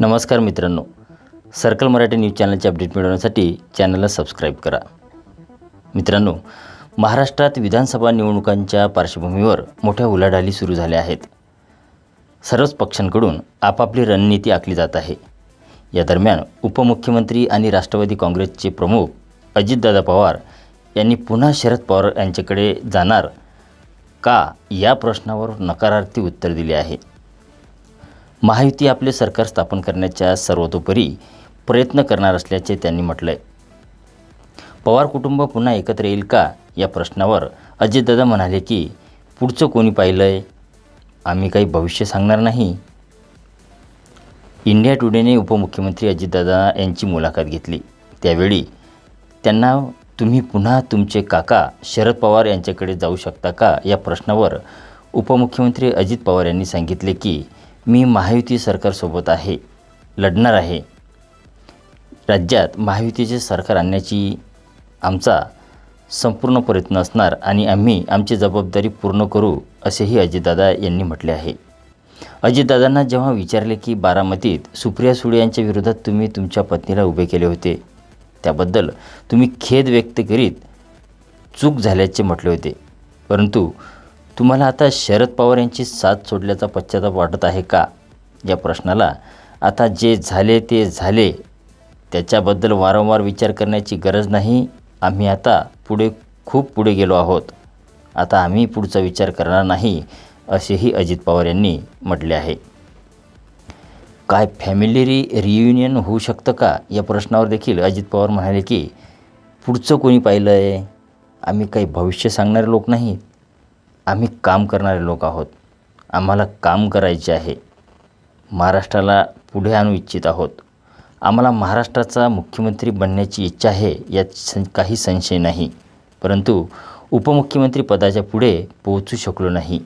नमस्कार मित्रांनो circle Marathi news चॅनलचे अपडेट मिळवण्यासाठी चॅनलला सबस्क्राईब करा. मित्रांनो महाराष्ट्रात विधानसभा निवडणुकांच्या पार्श्वभूमीवर मोठ्या उलाढाली सुरू झाल्या आहेत. सर्वच पक्षांकडून आपापली रणनीती आखली जात आहे. या दरम्यान उपमुख्यमंत्री आणि राष्ट्रवादी काँग्रेसचे प्रमुख अजितदादा पवार यांनी पुन्हा शरद पवार यांच्याकडे जाणार का या प्रश्नावर नकारार्थी उत्तर दिले आहे. महायुती आपले सरकार स्थापन करण्याच्या सर्वतोपरी प्रयत्न करणार असल्याचे त्यांनी म्हटलं आहे पवार कुटुंब पुन्हा एकत्र येईल का या प्रश्नावर अजितदादा म्हणाले की पुढचं कोणी पाहिलं आहे आम्ही काही भविष्य सांगणार नाही. इंडिया टुडेने उपमुख्यमंत्री अजितदादा यांची मुलाखत घेतली. त्यावेळी त्यांना तुम्ही पुन्हा तुमचे काका शरद पवार यांच्याकडे जाऊ शकता का? या प्रश्नावर उपमुख्यमंत्री अजित पवार यांनी सांगितले की मी महायुती सरकारसोबत आहे लढणार आहे. राज्यात महायुतीचे सरकार आणण्याची आमचा संपूर्ण प्रयत्न असणार आणि आम्ही आमची जबाबदारी पूर्ण करू असेही अजितदादा यांनी म्हटले आहे. अजितदादांना जेव्हा विचारले की बारामतीत सुप्रिया सुळे यांच्या विरोधात तुम्ही तुमच्या पत्नीला उभे केले होते त्याबद्दल तुम्ही खेद व्यक्त करीत चूक झाल्याचे म्हटले होते. परंतु तुम्हाला आता शरद पवार यांची साथ सोडल्याचा पश्चाताप वाटत आहे का? या प्रश्नाला आता जे झाले ते झाले. त्याच्याबद्दल वारंवार विचार करण्याची गरज नाही. आम्ही आता पुढे खूप पुढे गेलो आहोत. आता आम्ही पुढचा विचार करणार नाही असेही अजित पवार यांनी म्हटले आहे. काय फॅमिली रि रियुनियन होऊ शकतं का? या प्रश्नावर देखील अजित पवार म्हणाले की पुढचं कोणी पाहिलं आहे आम्ही काही भविष्य सांगणारे लोक नाही आम्ही काम करणारे लोक आहोत. आम्हाला काम करायचे आहे. महाराष्ट्राला पुढे आणू इच्छित आहोत. आम्हाला महाराष्ट्राचा मुख्यमंत्री बनण्याची इच्छा आहे यात सं काही संशय नाही. परंतु उपमुख्यमंत्री पदाच्या पुढे पोहोचू शकलो नाही.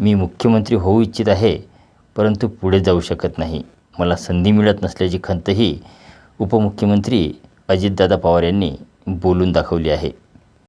मी मुख्यमंत्री होऊ इच्छित आहे परंतु पुढे जाऊ शकत नाही. मला संधी मिळत नसल्याची खंतही उपमुख्यमंत्री अजितदादा पवार यांनी बोलून दाखवली आहे.